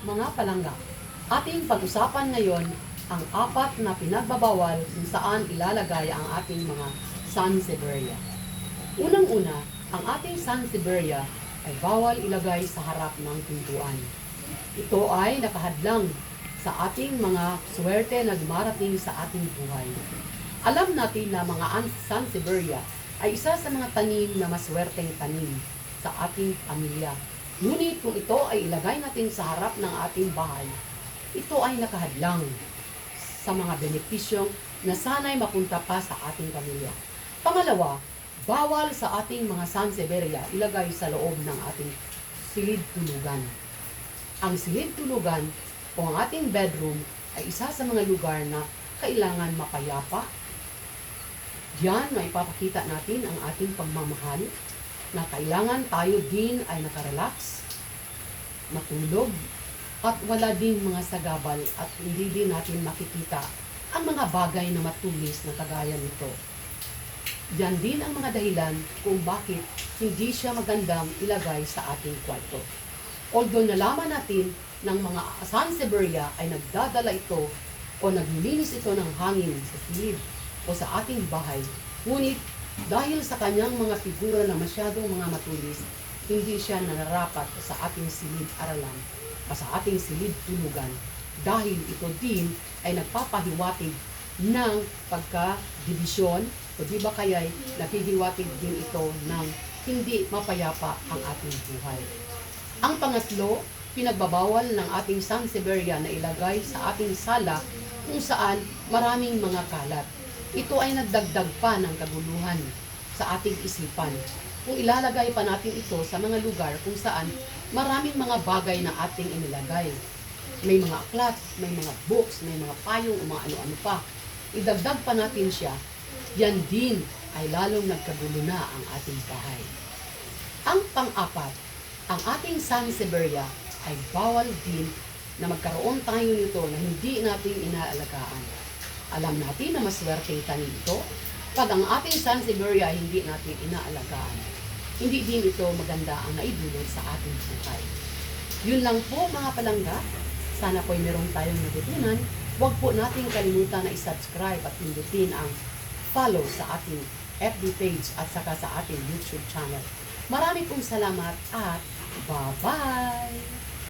Mga palangga, ating pag-usapan ngayon ang apat na pinagbabawal kung saan ilalagay ang ating mga Sansevieria. Unang-una, ang ating Sansevieria ay bawal ilagay sa harap ng pintuan. Ito ay nakahadlang sa ating mga swerte na dumarating sa ating buhay. Alam natin na mga an- Sansevieria ay isa sa mga tanim na maswerteng tanim sa ating pamilya. Ngunit kung ito ay ilagay natin sa harap ng ating bahay, ito ay nakahadlang sa mga benepisyong na sana'y mapunta pa sa ating pamilya. Pangalawa, bawal sa ating mga Sansevieria ilagay sa loob ng ating silid tulugan. Ang silid tulugan o ang ating bedroom ay isa sa mga lugar na kailangan mapayapa. Diyan na ipapakita natin ang ating pagmamahal na kailangan tayo din ay nakarelax, matulog, at wala din mga sagabal at hindi din natin makikita ang mga bagay na matulis na kagaya nito. Yan din ang mga dahilan kung bakit hindi siya magandang ilagay sa ating kwarto. Although nalaman natin ng mga Sansevieria ay nagdadala ito o naglilinis ito ng hangin sa silid o sa ating bahay, ngunit dahil sa kanyang mga figura na masyadong mga matulis, hindi siya nararapat sa ating silid aralan o sa ating silid tulugan dahil ito din ay nagpapahiwatig ng pagka-divisyon o di ba kaya'y nakihiwatig din ito ng hindi mapayapa ang ating buhay. Ang pangatlo, pinagbabawal ng ating Sansevieria na ilagay sa ating sala kung saan maraming mga kalat. Ito ay nagdagdag pa ng kaguluhan sa ating isipan. Kung ilalagay pa natin ito sa mga lugar kung saan maraming mga bagay na ating inilagay. May mga aklat, may mga books, may mga payong, o mga ano-ano pa. Idagdag pa natin siya, yan din ay lalong nagkagulo na ang ating bahay. Ang pang-apat, ang ating Sansevieria ay bawal din na magkaroon tayo nito na hindi natin inaalagaan. Alam natin na maswerteng tanim ito pag ang ating Sansevieria hindi natin inaalagaan. Hindi din ito maganda ang naidulot sa ating buhay. Yun lang po mga palangga. Sana po'y meron tayong natutunan. Huwag po natin kalimutan na i-subscribe at pindutin ang follow sa ating FB page at saka sa ating YouTube channel. Marami pong salamat at bye-bye!